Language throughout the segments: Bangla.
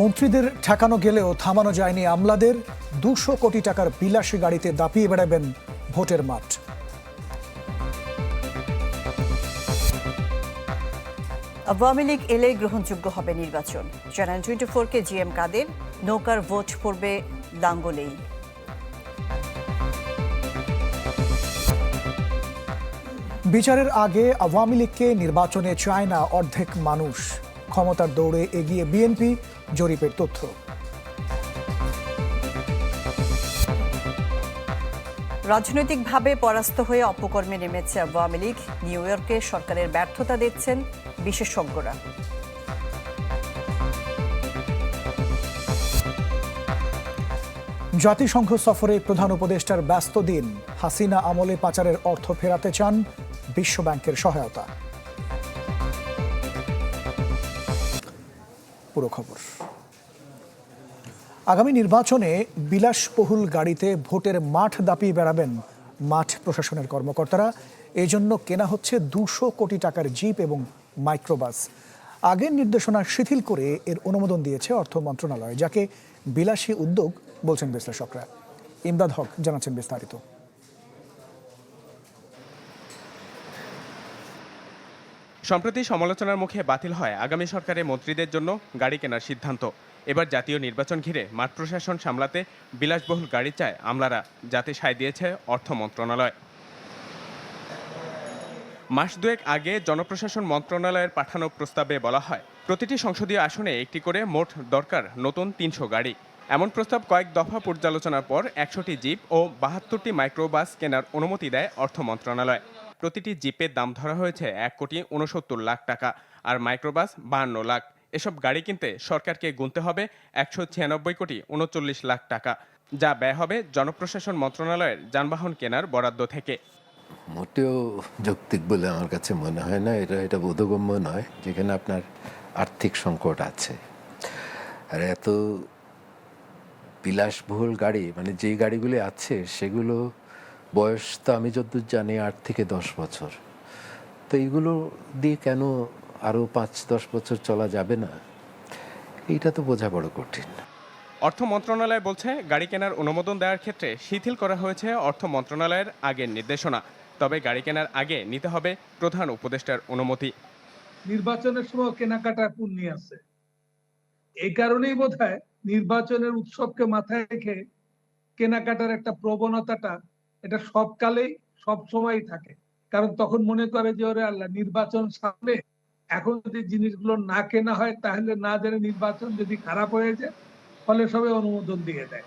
মন্ত্রীদের ঠেকানো গেলেও থামানো যায়নি আমলাদের। দুশো কোটি টাকার বিলাসী গাড়িতে দাপিয়ে বেড়াবেন ভোটের মাঠ। আওয়ামী লীগ এলে গ্রহণযোগ্য হবে নির্বাচন। চ্যানেল টোয়েন্টি ফোরকে জিএম কাদের নৌকার ভোট পড়বে লাঙ্গলেই বিচারের আগে আওয়ামী লীগকে নির্বাচনে চায় না অর্ধেক মানুষ। ক্ষমতার দৌড়ে এগিয়ে বিএনপি জরিপের তথ্য। রাজনৈতিকভাবে পরাস্ত হয়ে অপকর্মে নেমেছে আওয়ামী লীগ। নিউ ইয়র্কে সরকারের ব্যর্থতা দেখছেন বিশেষজ্ঞরা। জাতিসংঘ সফরে প্রধান উপদেষ্টার ব্যস্ত দিন। হাসিনা আমলে পাচারের অর্থ ফেরাতে চান বিশ্বব্যাংকের সহায়তা। পুরো খবর। আগামী নির্বাচনে বিলাসবহুল গাড়িতে ভোটের মাঠ দাপিয়ে বেড়াবেন মাঠ প্রশাসনের কর্মকর্তারা। এজন্য কেনা হচ্ছে দুশো কোটি টাকার জিপ এবং মাইক্রোবাস। আগের নির্দেশনা শিথিল করে এর অনুমোদন দিয়েছে অর্থ মন্ত্রণালয়, যাকে বিলাসী উদ্যোগ বলছেন বিশ্লেষকরা। ইমদাদ হক জানাচ্ছেন বিস্তারিত। সম্প্রতি সমালোচনার মুখে বাতিল হয় আগামী সরকারের মন্ত্রীদের জন্য গাড়ি কেনার সিদ্ধান্ত। এবার জাতীয় নির্বাচন ঘিরে মাঠ প্রশাসন সামলাতে বিলাসবহুল গাড়ি চায় আমলারা, যাতে সায় দিয়েছে অর্থ মন্ত্রণালয়। মাস দুয়েক আগে জনপ্রশাসন মন্ত্রণালয়ের পাঠানো প্রস্তাবে বলা হয়, প্রতিটি সংসদীয় আসনে একটি করে মোট দরকার নতুন তিনশো গাড়ি। এমন প্রস্তাব কয়েক দফা পর্যালোচনার পর একশোটি জিপ ও বাহাত্তরটি মাইক্রোবাস কেনার অনুমতি দেয় অর্থ মন্ত্রণালয়। প্রতিটি জিপের দাম ধরা হয়েছে এক কোটি উনসত্তর লাখ টাকা আর মাইক্রোবাস বাহান্ন লাখ। এসব গাড়ি কিনতে সরকারকে গুনতে হবে একশো ছিয়ানব্বই কোটি উনচল্লিশ লাখ টাকা। যা ব্যয় হবে জনপ্রশাসন মন্ত্রণালয়ের যানবাহন কেনার বরাদ্দ থেকে। মোটেও যৌক্তিক বলে আমার কাছে মনে হয় না। এটা এটা বোধগম্য নয়, যেখানে আপনার আর্থিক সংকট আছে। আর এত বিলাসবহুল গাড়ি মানে যেই গাড়িগুলি আছে, সেগুলো বয়স তো আমি যতদূর জানি আট থেকে দশ বছর। তো এইগুলো দিয়ে কেন আরও পাঁচ দশ বছর চলা যাবে না? এইটা তো বোঝা বড় কঠিন। অর্থ মন্ত্রণালয় বলছে গাড়ি কেনার অনুমোদন দেওয়ার ক্ষেত্রে শিথিল করা হয়েছে অর্থ মন্ত্রণালয়ের আগের নির্দেশনা। তবে গাড়ি কেনার আগে নিতে হবে প্রধান উপদেষ্টার অনুমতি। নির্বাচনের সময় কেনাকাটা পূর্ণি আছে। এই কারণেই বোধ নির্বাচনের উৎসবকে মাথায় রেখে কেনাকাটার একটা প্রবণতাটা এটা সব কালেই সব সময় থাকে। কারণ তখন মনে করে যে ওরে আল্লাহ, নির্বাচন সামনে এখন যদি জিনিসগুলো না কেনা হয়, তাহলে না জেনে নির্বাচন যদি খারাপ হয়ে যায়, ফলে সবাই অনুমোদন দিয়ে দেয়।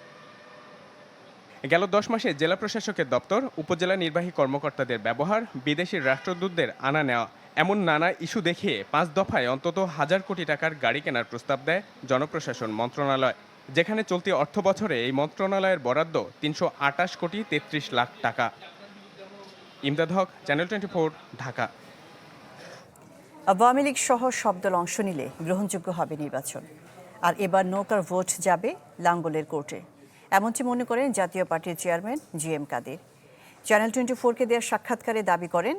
গেল দশ মাসে জেলা প্রশাসকের দপ্তর, উপজেলা নির্বাহী কর্মকর্তাদের ব্যবহার, বিদেশি রাষ্ট্রদূতদের আনা নেওয়া, এমন নানা ইস্যু দেখিয়ে পাঁচ দফায় অন্তত হাজার কোটি টাকার গাড়ি কেনার প্রস্তাব দেয় জনপ্রশাসন মন্ত্রণালয়। যেখানে চলতি অর্থ বছরে এই মন্ত্রণালয়ের বরাদ্দ তিনশো আটাশ কোটি তেত্রিশ লাখ টাকা। Imdad Haque, channel twenty four, Dhaka. Awami League সহ সব দল অংশ নিলে গ্রহণযোগ্য হবে নির্বাচন। আর এবার নৌকার ভোট যাবে লাঙ্গলের কোর্টে। এমনটি মনে করেন জাতীয় পার্টির chairman G M Quader. Channel twenty ফোরকে দেওয়া সাক্ষাৎকারে দাবি করেন,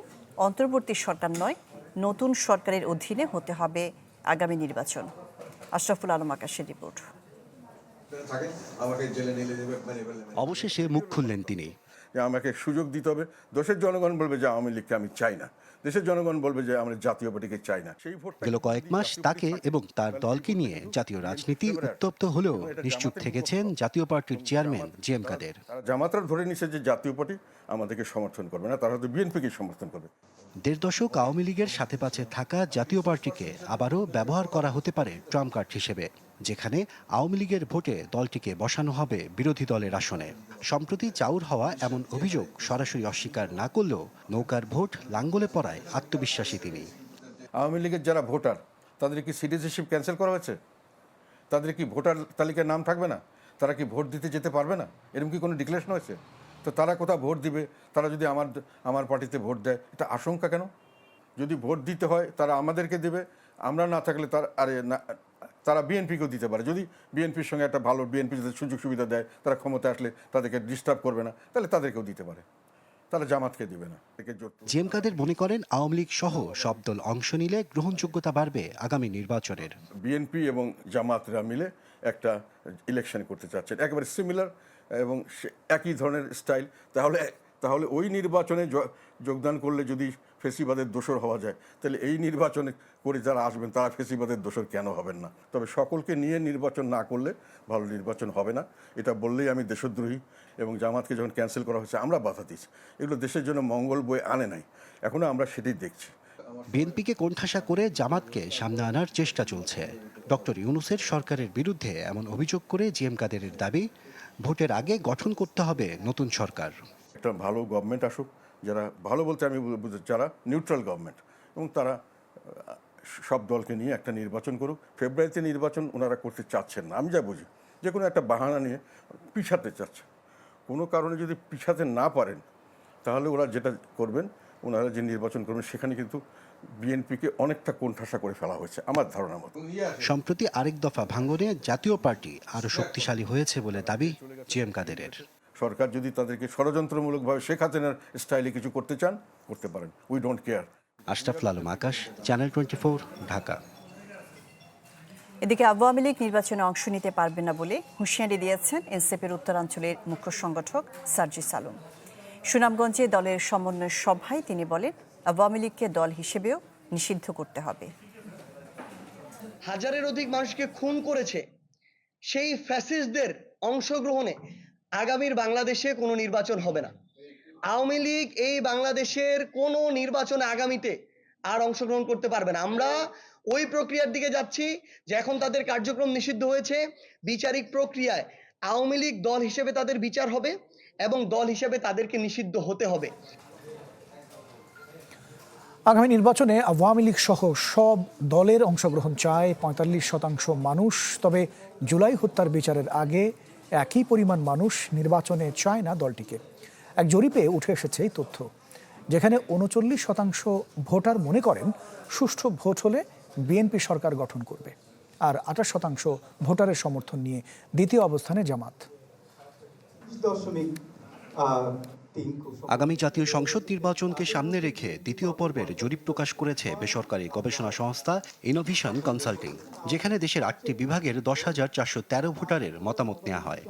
অন্তর্বর্তী সরকার নয়, নতুন সরকারের অধীনে হতে হবে আগামী নির্বাচন। আশরাফুল আলম আকাশের রিপোর্ট। অবশেষে মুখ খুললেন তিনি। যে আমাকে সুযোগ দিতে হবে। দেশের জনগণ বলবে যে আওয়ামী লীগকে আমি চাই না। দেশের জনগণ বলবে যে আমরা জাতীয় পার্টিকে চাই না। সেই ভোট গেল কয়েক মাস তাকে এবং তার দলকে নিয়ে জাতীয় রাজনীতি উত্তপ্ত হলেও নিশ্চুপ থেকেছেন জাতীয় পার্টির চেয়ারম্যান জি এম কাদের। তারা জামাতরা ধরে নিচ্ছে যে জাতীয় পার্টি আমাদেরকে সমর্থন করবে না তারা হয়তো বিএনপিকে সমর্থন করবে। দেড় দশক আওয়ামী লীগের সাথে পাশে থাকা জাতীয় পার্টিকে আবারও ব্যবহার করা হতে পারে ট্রাম্প কার্ড হিসেবে। যেখানে আওয়ামী লীগের ভোটে দলটিকে বসানো হবে বিরোধী দলের আসনে। সম্প্রতি চাউর হওয়া এমন অভিযোগ সরাসরি অস্বীকার না করলেও নৌকার ভোট লাঙ্গলে পড়ায় আত্মবিশ্বাসী তিনি। আওয়ামী লীগের যারা ভোটার, তাদের কি সিটিজেনশিপ ক্যান্সেল করা হয়েছে? তাদের কি ভোটার তালিকায় নাম থাকবে না? তারা কি ভোট দিতে যেতে পারবে না? এরকম কি কোনো ডিক্লারেশন হয়েছে? তো তারা কোথাও ভোট দিবে? তারা যদি আমার আমার পার্টিতে ভোট দেয়, এটা আশঙ্কা কেন? যদি ভোট দিতে হয়, তারা আমাদেরকে দেবে। আমরা না থাকলে তার, আরে না তারা বিএনপিকেও দিতে পারে। যদি বিএনপির সঙ্গে একটা ভালো বিএনপি যদি সুযোগ সুবিধা দেয় তারা ক্ষমতা আসলে তাদেরকে ডিস্টার্ব করবে না তাহলে তাদেরকেও দিতে পারে। তারা জামাতকে দিবে না। জিএম কাদের মনে করেন আওয়ামী লীগ সহ সব দল অংশ নিলে গ্রহণযোগ্যতা বাড়বে আগামী নির্বাচনের। বিএনপি এবং জামাতরা মিলে একটা ইলেকশন করতে চাচ্ছেন। একেবারে সিমিলার এবং সে- একই ধরনের স্টাইল তাহলে তাহলে ওই নির্বাচনে য- যোগদান করলে যদি ফেসিবাদের দোষর হওয়া যায়। তাহলে এই নির্বাচনে করে যারা আসবেন তারা ফেসিবাদের দোষর কেন হবেন না? তবে সকলকে নিয়ে নির্বাচন না করলে ভালো নির্বাচন হবে না। এটা বললেই আমি দেশদ্রোহী এবং জামাতকে যখন ক্যান্সেল করা হয়েছে আমরা বাধা দিচ্ছি এগুলো দেশের জন্য মঙ্গল বই আনে নাই। এখনও আমরা সেটাই দেখছি। বিএনপিকে কোণঠাসা করে জামাতকে সামনে আনার চেষ্টা চলছে। ডক্টর ইউনুসের সরকারের বিরুদ্ধে এমন অভিযোগ করে জিএম কাদেরের দাবি ভোটের আগে গঠন করতে হবে নতুন সরকার। একটা ভালো গভর্নমেন্ট আসুক যারা ভালো বলতে আমি বু- বুঝি, যারা নিউট্রাল গভর্নমেন্ট এবং তারা সব দলকে নিয়ে একটা নির্বাচন করুক। ফেব্রুয়ারিতে নির্বাচন ওনারা করতে চাচ্ছেন না। আমি যা বুঝি, যে কোনো একটা বাহানা নিয়ে পিছাতে চাচ্ছে। কোনো কারণে যদি পিছাতে না পারেন, তাহলে ওরা যেটা করবেন, ওনারা যে নির্বাচন করবেন, সেখানে কিন্তু বিএনপিকে অনেকটা কোণঠাসা করে ফেলা হয়েছে, আমার ধারণা মতো। সম্প্রতি আরেক দফা ভাঙ্গনে জাতীয় পার্টি আরও শক্তিশালী হয়েছে বলে দাবি জিএম কাদেরের। সরকার যদি তাদেরকে ষড়যন্ত্রমূলকভাবে শেখ হাসিনার স্টাইলে কিছু করতে চান করতে পারেন। We don't care Ashraful Alam Akash channel twenty Dhaka. এদিকে আওয়ামী লীগ নির্বাচনে অংশ নিতে পারবে না বলে হুঁশিয়ারি দিয়েছেন এনসিপির উত্তরাঞ্চলের মুখ্য সংগঠক সার্জিস আলম। সুনামগঞ্জে দলের সমন্বয় সভায় তিনি বলেন আওয়ামী লীগকে দল হিসেবেও নিষিদ্ধ করতে হবে। হাজারের অধিক মানুষকে খুন করেছে সেই ফ্যাসিস্টদের অংশগ্রহণে। আগামীর বাংলাদেশে কোনো নির্বাচন হবে না। আওয়ামী লীগ এই বাংলাদেশের কোনো নির্বাচনে আগামীতে আর অংশগ্রহণ করতে পারবে না। আমরা ওই প্রক্রিয়ার দিকে যাচ্ছি যে এখন তাদের কার্যক্রম নিষিদ্ধ হয়েছে। বিচারিক প্রক্রিয়ায় আওয়ামী লীগ দল হিসেবে তাদের বিচার হবে এবং দল হিসেবে তাদেরকে নিষিদ্ধ হতে হবে। আগামী নির্বাচনে আওয়ামী লীগ সহ সব দলের অংশগ্রহণ চায় পঁয়তাল্লিশ শতাংশ মানুষ। তবে জুলাই হত্যার বিচারের আগে একই পরিমাণ মানুষ নির্বাচনে চায় না দলটিকে। এক জরিপে উঠে এসেছে এই তথ্য। যেখানে উনচল্লিশ শতাংশ ভোটার মনে করেন সুষ্ঠু ভোট হলে বিএনপি সরকার গঠন করবে, আর আঠাশ শতাংশ ভোটারের সমর্থন নিয়ে দ্বিতীয় অবস্থানে জামাত। দশমিক আগামী জাতীয় সংসদ নির্বাচনকে সামনে রেখে দ্বিতীয় পর্বের জরিপ প্রকাশ করেছে বেসরকারি গবেষণা সংস্থা ইনোভিশন কনসাল্টিং যেখানে দেশের আটটি বিভাগের দশ হাজার চারশো তেরো ভোটারের মতামত নেওয়া হয়।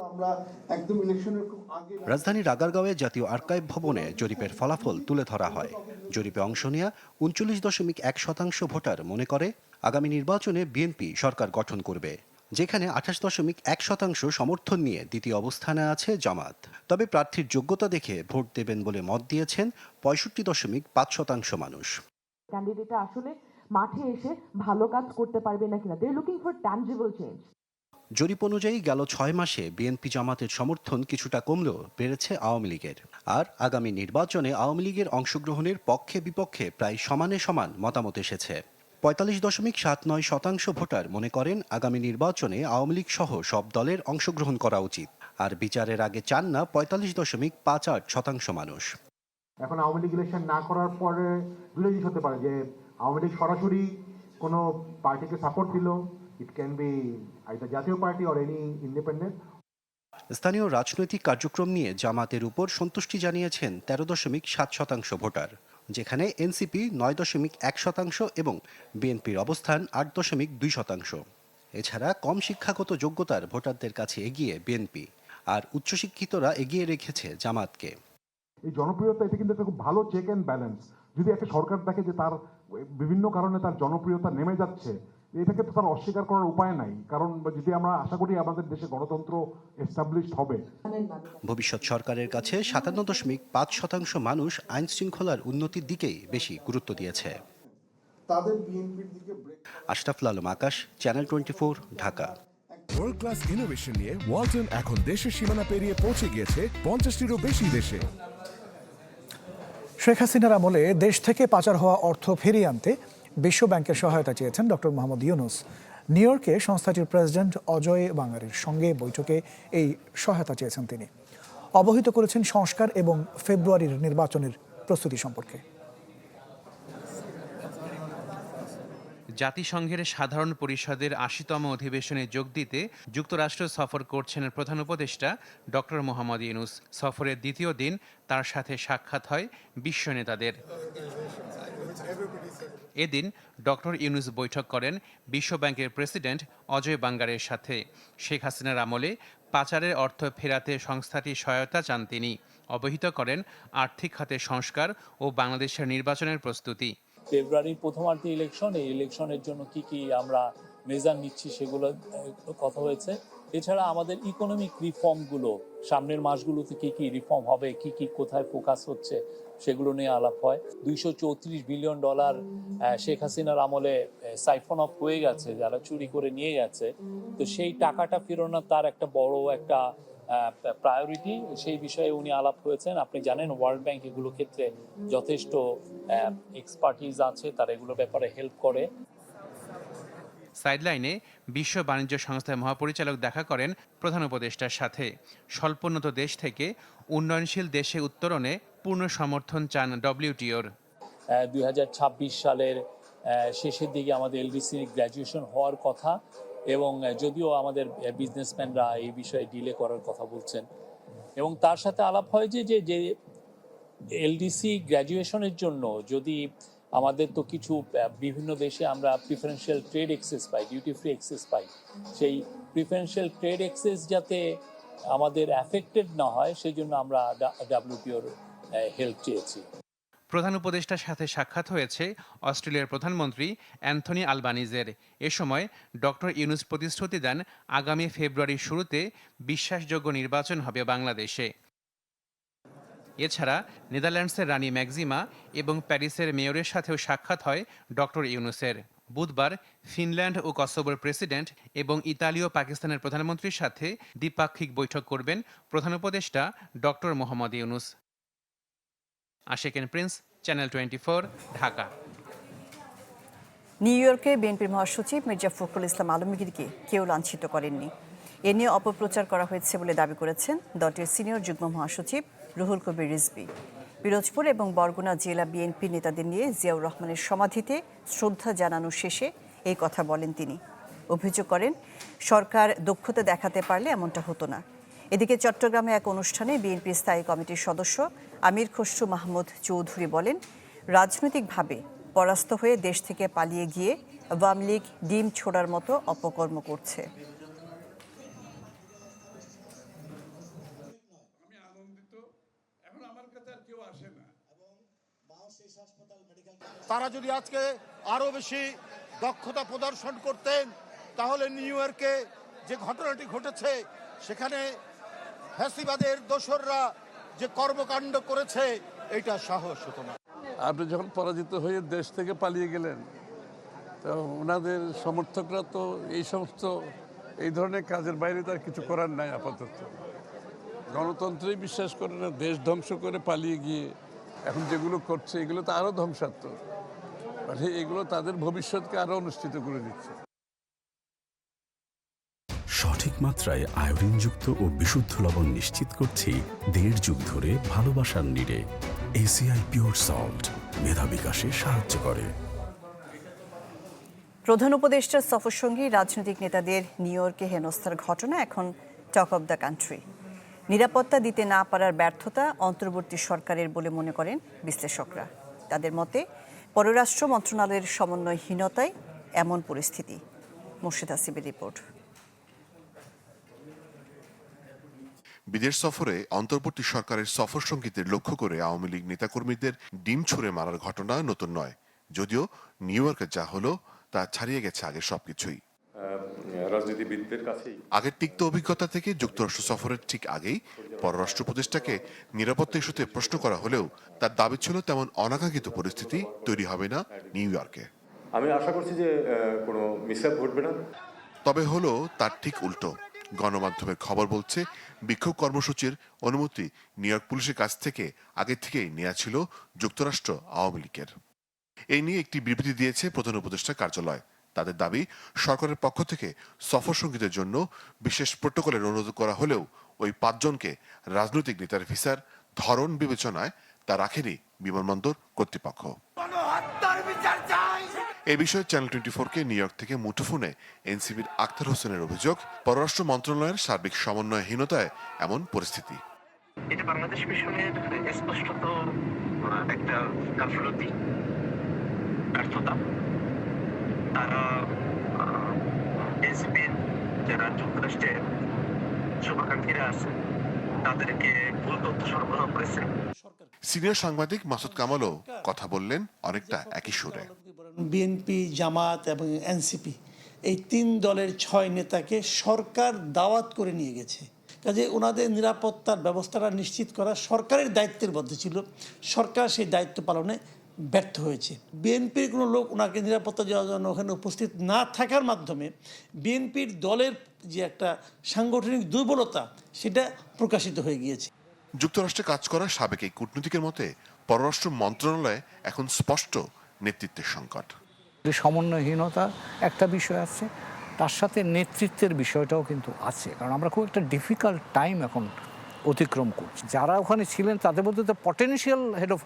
রাজধানীর আগারগাঁওয়ে জাতীয় আর্কাইভ ভবনে জরিপের ফলাফল তুলে ধরা হয়। জরিপে অংশ নেওয়া উনচল্লিশ দশমিক এক শতাংশ ভোটার মনে করে, আগামী নির্বাচনে বিএনপি সরকার গঠন করবে। যেখানে আঠাশ দশমিক এক শতাংশ সমর্থন নিয়ে দ্বিতীয় অবস্থানে আছে জামাত। তবে প্রার্থীর যোগ্যতা দেখে ভোট দেবেন বলে মত দিয়েছেন পঁয়ষট্টি দশমিক পাঁচ শতাংশ মানুষ। ক্যান্ডিডেটরা আসলে মাঠে এসে ভালো কাজ করতে পারবে না? They looking for tangible change জরিপ অনুযায়ী গেল ছয় মাসে বিএনপি জামাতের সমর্থন কিছুটা কমলেও বেড়েছে আওয়ামী লীগের। আর আগামী নির্বাচনে আওয়ামী লীগের অংশগ্রহণের পক্ষে বিপক্ষে প্রায় সমানে সমান মতামত এসেছে। পঁয়তাল্লিশ দশমিক সাত নয় শতাংশ ভোটার মনে করেন আগামী নির্বাচনে আওয়ামী লীগ সহ সব দলের অংশগ্রহণ করা উচিত। আর বিচারের আগে চান না পঁয়তাল্লিশ দশমিক পাঁচ আট শতাংশ মানুষ। এখন আওয়ামী লীগ ইলেকশন না করার পরে দুটো জিনিস হতে পারে যে আওয়ামী লীগ সরাসরি কোনো পার্টিকে সাপোর্ট দিল it can be either Jatiya Party or any independent স্থানীয় রাজনৈতিক কার্যক্রম নিয়ে জামাতের উপর সন্তুষ্টি জানিয়েছেন তেরো দশমিক সাত শতাংশ ভোটার। যেখানে এনসিপি নয় দশমিক এক শতাংশ এবং বিএনপির অবস্থান আট দশমিক দুই শতাংশ। এছাড়া কম শিক্ষাগত যোগ্যতার ভোটারদের কাছে এগিয়ে বিএনপি আর উচ্চশিক্ষিতরা এগিয়ে রেখেছে জামাতকে। এই জনপ্রিয়তা, এটা কিন্তু একটা খুব ভালো চেক অ্যান্ড ব্যালেন্স যদি একটা সরকার দেখে যে তার বিভিন্ন কারণে তার জনপ্রিয়তা নেমে যাচ্ছে এটাকে তো তার অস্বীকার করার উপায় নাই। কারণ যদি আমরা আশা করি আমাদের দেশে গণতন্ত্র এস্টাবলিশড হবে। ভবিষ্যৎ সরকারের কাছে সাতান্ন দশমিক পাঁচ শতাংশ মানুষ আইন শৃঙ্খলার উন্নতির দিকেই বেশি গুরুত্ব দিয়েছে। তাদের বিএনপির দিকে Ashraful Alam Akash channel twenty Dhaka. World class innovation নিয়ে ওয়ালটন এখন দেশের সীমানা পেরিয়ে পৌঁছে গিয়েছে পঞ্চাশটিরও বেশি দেশে। শেখ হাসিনার আমলে দেশ থেকে পাচার হওয়া অর্থ ফিরিয়ে আনতে বিশ্ব ব্যাংকের সহায়তা চেয়েছেন ডক্টর মোহাম্মদ ইউনুস। নিউ ইয়র্কে সংস্থাটির প্রেসিডেন্ট অজয় বাঙারির সঙ্গে বৈঠকে এই সহায়তা চেয়েছেন তিনি। অবহিত করেছেন সংস্কার এবং ফেব্রুয়ারির নির্বাচনের প্রস্তুতি সম্পর্কে। জাতিসংঘের সাধারণ পরিষদের আশিতম অধিবেশনে যোগ দিতে যুক্তরাষ্ট্র সফর করছেন প্রধান উপদেষ্টা ডক্টর মোহাম্মদ ইউনুস। সফরের দ্বিতীয় দিন তার সাথে সাক্ষাৎ হয় বিশ্ব নেতাদের। এদিন ডক্টর ইউনুস বৈঠক করেন বিশ্বব্যাংকের প্রেসিডেন্ট অজয় বাঙ্গারের সাথে। শেখ হাসিনার আমলে পাচারের অর্থ ফেরাতে সংস্থাটি সহায়তা চান তিনি। অবহিত করেন আর্থিক খাতে সংস্কার ও বাংলাদেশের নির্বাচনের প্রস্তুতি। ফেব্রুয়ারির প্রথমার্ধে ইলেকশন এই ইলেকশনের জন্য কি কি আমরা মেজার নিচ্ছি সেগুলো কথা হয়েছে। এছাড়া আমাদের ইকোনমিক রিফর্মগুলো সামনের মাসগুলোতে কি কি রিফর্ম হবে, কি কি কোথায় ফোকাস হচ্ছে, সেগুলো নিয়ে আলাপ হয়। দুইশো চৌত্রিশ বিলিয়ন ডলার শেখ হাসিনার আমলে সাইফন অফ হয়ে গেছে, যারা চুরি করে নিয়ে গেছে। তো সেই টাকাটা ফেরানো তার একটা বড় একটা প্রায়োরিটি সেই বিষয়ে উনি আলাপ হয়েছেন। আপনি জানেন ওয়ার্ল্ড ব্যাংক এগুলো ক্ষেত্রে যথেষ্ট এক্সপার্টিজ আছে তারা এগুলো ব্যাপারে হেল্প করে। সাইডলাইনে বিশ্ব বাণিজ্য সংস্থার মহাপরিচালক দেখা করেন প্রধান উপদেষ্টার সাথে। স্বল্পোন্নত দেশ থেকে উন্নয়নশীল দেশে উত্তরণে পূর্ণ সমর্থন চান ডব্লিউটিওর দুই হাজার ছাব্বিশ সালের শেষের দিকে আমাদের এলডিসি গ্র্যাজুয়েশন হওয়ার কথা। এবং যদিও আমাদের বিজনেসম্যানরা এই বিষয়ে ডিলে করার কথা বলছেন, এবং তার সাথে আলাপ হয় যে যে এলডিসি গ্র্যাজুয়েশনের জন্য যদি আমাদের তো কিছু বিভিন্ন দেশে আমরা প্রিফারেন্সিয়াল ট্রেড এক্সেস পাই ডিউটি ফ্রি এক্সেস পাই, সেই প্রিফারেন্সিয়াল ট্রেড এক্সেস যাতে আমাদের অ্যাফেক্টেড না হয় সেই জন্য আমরা ডাব্লিউটিওর হেল্প চেয়েছি। প্রধান উপদেষ্টার সাথে সাক্ষাৎ হয়েছে অস্ট্রেলিয়ার প্রধানমন্ত্রী অ্যান্থনি আলবানিজের। এ সময় ডক্টর ইউনুস প্রতিশ্রুতি দেন আগামী ফেব্রুয়ারির শুরুতে বিশ্বাসযোগ্য নির্বাচন হবে বাংলাদেশে। এছাড়া নেদারল্যান্ডসের রানী ম্যাগজিমা এবং প্যারিসের মেয়রের সাথেও সাক্ষাৎ হয় ডক্টর ইউনুসের। বুধবার ফিনল্যান্ড ও কসোভোর প্রেসিডেন্ট এবং ইতালি ও পাকিস্তানের প্রধানমন্ত্রীর সাথে দ্বিপাক্ষিক বৈঠক করবেন প্রধান উপদেষ্টা doctor Mohammad Yunus. Ashekin Prince channel twenty Dhaka. New ইয়র্কে বিএনপির মহাসচিব মির্জা ফখরুল ইসলাম আলমগীরকে কেউ লাঞ্ছিত করেননি। এ নিয়ে অপপ্রচার করা হয়েছে বলে দাবি করেছেন দলটির সিনিয়র যুগ্ম মহাসচিব রুহুল কবির রিজবি পিরোজপুর এবং বরগুনা জেলা বিএনপি নেতাদের নিয়ে জিয়াউর রহমানের সমাধিতে শ্রদ্ধা জানানো শেষে এই কথা বলেন তিনি। অভিযোগ করেন, সরকার দক্ষতা দেখাতে পারলে এমনটা হতো না। এদিকে চট্টগ্রামে এক অনুষ্ঠানে বিএনপি স্থায়ী কমিটির সদস্য আমির খসরু মাহমুদ চৌধুরী বলেন রাজনৈতিকভাবে পরাস্ত হয়ে দেশ থেকে পালিয়ে গিয়ে আওয়ামী লীগ ডিম ছোড়ার মতো অপকর্ম করছে। তারা যদি আজকে আরও বেশি দক্ষতা প্রদর্শন করতেন তাহলে নিউ ইয়র্কে যে ঘটনাটি ঘটেছে সেখানে ফ্যাসিবাদের দোসররা যে কর্মকাণ্ড করেছে, এটা সাহস হতো না। আপনি যখন পরাজিত হয়ে দেশ থেকে পালিয়ে গেলেন, তো ওনাদের সমর্থকরা তো এই সমস্ত, এই ধরনের কাজের বাইরে তার কিছু করার নাই আপাতত। গণতন্ত্রেই বিশ্বাস করে না, দেশ ধ্বংস করে পালিয়ে গিয়ে এখন যেগুলো করছে, এগুলো তো আরও ধ্বংসাত্মক। মানে এগুলো তাদের ভবিষ্যৎকে আরও অনুষ্ঠিত করে দিচ্ছে। সঠিক মাত্রায় আয়োডিনযুক্ত ও বিশুদ্ধ লবণ নিশ্চিত করছি দেড় যুগ ধরে ভালোবাসার নিড়ে। এসিআই পিওর সল্ট মেধা বিকাশে সাহায্য করে। প্রধান উপদেষ্টার সফরসঙ্গী রাজনৈতিক নেতাদের নিউ ইয়র্কে হেনস্থার ঘটনা এখন টক অব দ্য কান্ট্রি। নিরাপত্তা দিতে না পারার ব্যর্থতা অন্তর্বর্তী সরকারের বলে মনে করেন বিশ্লেষকরা। তাদের মতে, পররাষ্ট্র মন্ত্রণালয়ের সমন্বয়হীনতায় এমন পরিস্থিতি। মুর্শিদ আসিবের রিপোর্ট। বিদেশ সফরে অন্তর্বর্তী সরকারের সফর সঙ্গীতের লক্ষ্য করে আওয়ামী লীগ নেতাকর্মীদের ডিম ছুঁড়ে মারার ঘটনা নতুন নয়। যদিও নিউ ইয়র্কে যা হলো তা ছাড়িয়ে গেছে আগের সবকিছুই। রাজনীতিবিদদের কাছেই। আগের তিক্ত অভিজ্ঞতা থেকে যুক্তরাষ্ট্র সফরের ঠিক আগেই পররাষ্ট্র উপদেষ্টাকে নিরাপত্তা ইস্যুতে প্রশ্ন করা হলেও তার দাবি ছিল তেমন অনাকাঙ্ক্ষিত পরিস্থিতি তৈরি হবে না নিউ ইয়র্কে। আমি আশা করছি যে কোনো মিসঅ্যাপ ঘটবে না। তবে হলো তার ঠিক উল্টো। গণমাধ্যমের খবর বলছে, বিক্ষোভ কর্মসূচির অনুমতি নিউ ইয়র্ক পুলিশের কাছ থেকে আগে থেকেই নেওয়া ছিল যুক্তরাষ্ট্র আওয়ামী লীগের। এই নিয়ে একটি বিবৃতি দিয়েছে প্রধান উপদেষ্টা কার্যালয়। তাদের দাবি, সরকারের পক্ষ থেকে সফর সঙ্গীতের জন্য বিশেষ প্রোটোকলের অনুরোধ করা হলেও ওই পাঁচজনকে রাজনৈতিক নেতার ভিসার ধরন বিবেচনায় তা রাখেনি বিমানবন্দর কর্তৃপক্ষ। এ বিষয়ে চ্যানেল টোয়েন্টি ফোরকে নিউ ইয়র্ক থেকে মুঠোফোনে এনসিপির আক্তার হোসেনের অভিযোগ পররাষ্ট্র মন্ত্রণালয়ের সার্বিক সমন্বয়হীনতায় এমন পরিস্থিতি। এটা বাংলাদেশ মিশনের স্পষ্টত একটা গাফলতি ব্যর্থতা। তারা এসপির যারা যুক্তরাষ্ট্রের শুভাকাঙ্ক্ষীরা আছে তাদেরকে ভুল তথ্য সরবরাহ করেছে। সিনিয়র সাংবাদিক মাসুদ কামালও কথা বললেন অনেকটা একই সুরে। বিএনপি, জামাত এবং এনসিপি এই তিন দলের ছয় নেতাকে সরকার দাওয়াত করে নিয়ে গেছে। কাজে ওনাদের নিরাপত্তার ব্যবস্থাটা নিশ্চিত করা সরকারের দায়িত্বের মধ্যে ছিল। সরকার সেই দায়িত্ব পালনে ব্যর্থ হয়েছে। বিএনপির কোনো লোক ওনাকে নিরাপত্তা দেওয়ার জন্য ওখানে উপস্থিত না থাকার মাধ্যমে বিএনপির দলের যে একটা সাংগঠনিক দুর্বলতা সেটা প্রকাশিত হয়ে গিয়েছে। যুক্তরাষ্ট্রে কাজ করা সাবেক এই কূটনীতিকের মতে, পররাষ্ট্র মন্ত্রণালয়ে এখন স্পষ্ট নেতৃত্বের সংকট। যে সমন্বয়হীনতা একটা বিষয় আছে, তার সাথে নেতৃত্বের বিষয়টাও কিন্তু আছে। কারণ আমরা খুব একটা ডিফিকাল্ট টাইম এখন অতিক্রম করছি। যারা ওখানে ছিলেন, তাদের মধ্যে তো potential head of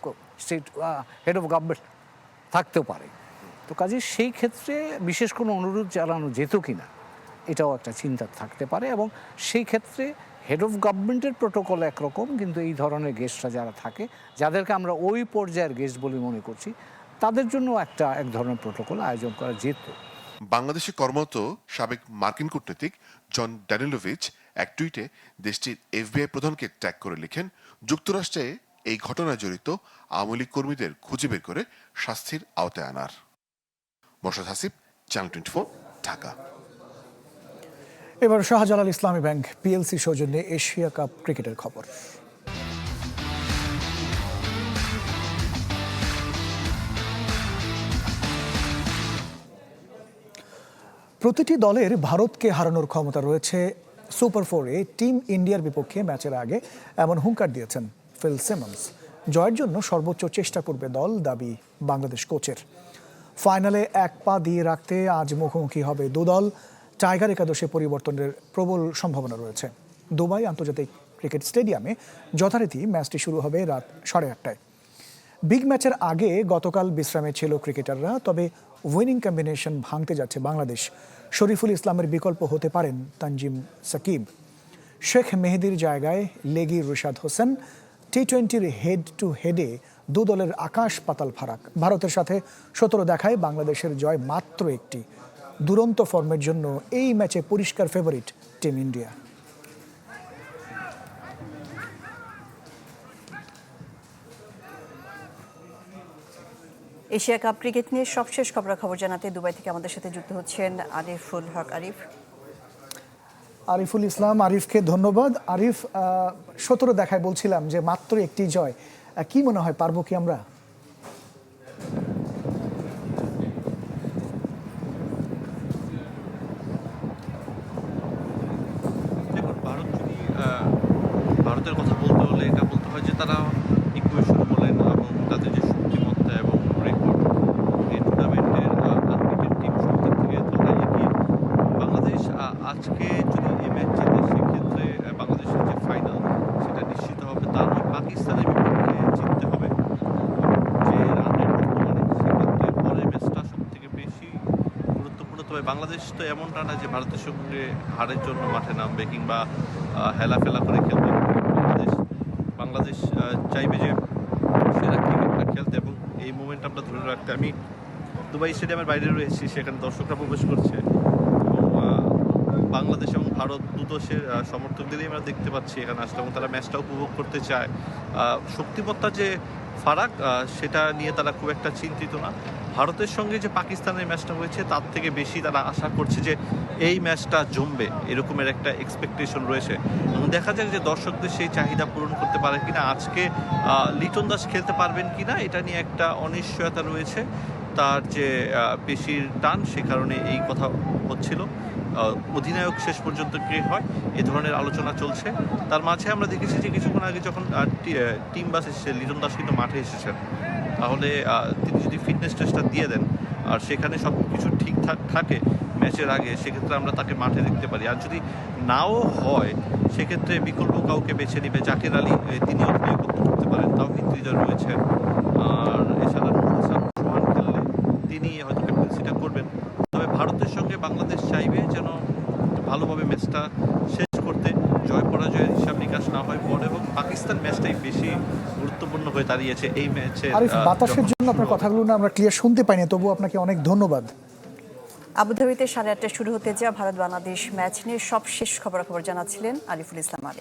state head of government থাকতেও পারে। তো কাজে সেই ক্ষেত্রে বিশেষ কোনো অনুরোধ চালানো যেত কি না এটাও একটা চিন্তা থাকতে পারে এবং সেই ক্ষেত্রে হেড অফ গভর্নমেন্টের প্রোটোকল একরকম, কিন্তু এই ধরনের গেস্টরা যারা থাকে, যাদেরকে আমরা ওই পর্যায়ের গেস্ট বলে মনে করছি তাদের জন্য একটা এক ধরনের প্রোটোকল আয়োজন করা যেত। বাংলাদেশে কর্মরত সাবেক মার্কিন কূটনীতিক জন ড্যানিলোভিচ এক টুইটে দেশটির এফবিআই প্রধানকে ট্যাগ করে লিখেন যুক্তরাষ্ট্রে এই ঘটনায় জড়িত আওয়ামী লীগ কর্মীদের খুঁজে বের করে শাস্তির আওতায় আনার। Morshed Hasib channel twenty four Dhaka. এবার শাহজালাল ইসলামী ব্যাংক পিএলসি সৌজন্যে এশিয়া কাপ ক্রিকেটের খবর। প্রতিটি দলের ভারতকে হারানোর ক্ষমতা রয়েছে সুপার ফোরে। টিম ইন্ডিয়ার বিপক্ষে ম্যাচের আগে এমন হুঙ্কার দিয়েছেন ফিল সিমন্স। জয়ের জন্য সর্বোচ্চ চেষ্টা করবে দল, দাবি বাংলাদেশ কোচের। ফাইনালে এক পা দিয়ে রাখতে আজ মুখোমুখি হবে দুদল টাইগার একাদশে পরিবর্তনের প্রবল সম্ভাবনা রয়েছে। দুবাই আন্তর্জাতিক ক্রিকেট স্টেডিয়ামে যথারীতি ম্যাচটি শুরু হবে রাত সাড়ে আটটায়। বিগ ম্যাচের আগে গতকাল বিশ্রামে ছিল ক্রিকেটাররা, তবে উইনিং কম্বিনেশন ভাঙতে যাচ্ছে বাংলাদেশ। শরীফুল ইসলামের বিকল্প হতে পারেন তানজিম সাকিব। শেখ মেহেদির জায়গায় লেগি রুশাদ হোসেন টি টোয়েন্টির হেড টু হেডে দু দলের আকাশ পাতাল ফারাক। ভারতের সাথে সতেরো দেখায় বাংলাদেশের জয় মাত্র একটি। দুরন্ত ফর্মের জন্য এই ম্যাচে পরিষ্কার favourite team India Asia cup cricket নিয়ে সবশেষ খবরাখবর জানাতে দুবাই থেকে আমাদের সাথে যুক্ত হচ্ছেন আরিফুল হক। আরিফ? আরিফুল ইসলাম, আরিফকে ধন্যবাদ। আরিফ সতেরো দেখায় বলছিলাম যে মাত্র একটি জয়। কি মনে হয়, পারব কি আমরা দেখুন ভারত যদি আহ, ভারতের কথা বলতে হলে এটা বলতে হয় যে তারা ইকুয়েশন বলেন এবং তাদের যে শক্তিমত্তা এবং রেকর্ড এই টুর্নামেন্টের আনবিটেড টিম সব দিক থেকে তারা এগিয়ে বাংলাদেশ আহ, আজকে যদি এই ম্যাচ জেতে সেক্ষেত্রে আহ, বাংলাদেশের যে ফাইনাল সেটা নিশ্চিত হবে তা নয় পাকিস্তানের বিপক্ষে জিততে হবে যে রানের বর্তমানে সেক্ষেত্রে পরের ম্যাচটা সব থেকে বেশি গুরুত্বপূর্ণ তবে বাংলাদেশ তো এমনটা না যে ভারতের সঙ্গে হারের জন্য মাঠে নামবে কিংবা আহ, হেলাফেলা করে খেলবে। বাংলাদেশ বাংলাদেশ চাইবে যে সেরা ক্রিকেটটা খেলতে এবং এই মোমেন্টামটা ধরে রাখতে আমি দুবাই স্টেডিয়ামের বাইরে রয়েছি সেখানে দর্শকরা প্রবেশ করছে। বাংলাদেশ এবং ভারত দুদশের সমর্থকদেরই আমরা দেখতে পাচ্ছি এখানে আসলে এবং তারা ম্যাচটা উপভোগ করতে চায়। আহ, শক্তিমত্তা যে ফারাক সেটা নিয়ে তারা খুব একটা চিন্তিত না। ভারতের সঙ্গে যে পাকিস্তানের ম্যাচটা হয়েছে, তার থেকে বেশি তারা আশা করছে যে এই ম্যাচটা জমবে, এরকমের একটা এক্সপেকটেশন রয়েছে। দেখা যাক যে দর্শকদের সেই চাহিদা পূরণ করতে পারে কিনা। আজকে লিটন দাস খেলতে পারবেন কিনা, এটা নিয়ে একটা অনিশ্চয়তা রয়েছে। তার যে পেশির টান, সে কারণে এই কথা হচ্ছিল। অধিনায়ক শেষ পর্যন্ত কে হয়, এ ধরনের আলোচনা চলছে। তার মাঝে আমরা দেখেছি যে কিছুক্ষণ আগে যখন টিম বাস এসেছে, লিটন দাস কিন্তু মাঠে এসেছেন। তাহলে তিনি যদি ফিটনেস টেস্টটা দিয়ে দেন, আর সেখানে সব কিছু ঠিকঠাক থাকে ম্যাচের আগে, সেক্ষেত্রে আমরা তাকে মাঠে দেখতে পারি। আর যদি নাও হয়, সেক্ষেত্রে বিকল্প কাউকে বেছে নেবে, জাকির আলী তিনি অধিনায়কত্ব করতে পারেন, তাও কিন্তু রয়েছেন আর এছাড়া নুরুল হাসান সোহান খেললে তিনি হয়তো ক্যাপ্টেন্সি বাংলাদেশ চাইবে যেন ভালোভাবে ম্যাচটা শেষ করতে জয় পরাজয়ের হিসাব নিকাশ না হয় পরে হোক পাকিস্তান ম্যাচটাই বেশি গুরুত্বপূর্ণ হয়ে দাঁড়িয়েছে এই ম্যাচে আরিফ বাতাসের জন্য আপনার কথাগুলো না আমরা ক্লিয়ার শুনতে পাইনি তবু আপনাকে অনেক ধন্যবাদ। আবুধাবিতে সাড়ে আটটায় শুরু হতে যাওয়া ভারত বাংলাদেশ ম্যাচ নিয়ে সব শেষ খবরাখবর জানাচ্ছিলেন আরিফুল ইসলাম আলিফ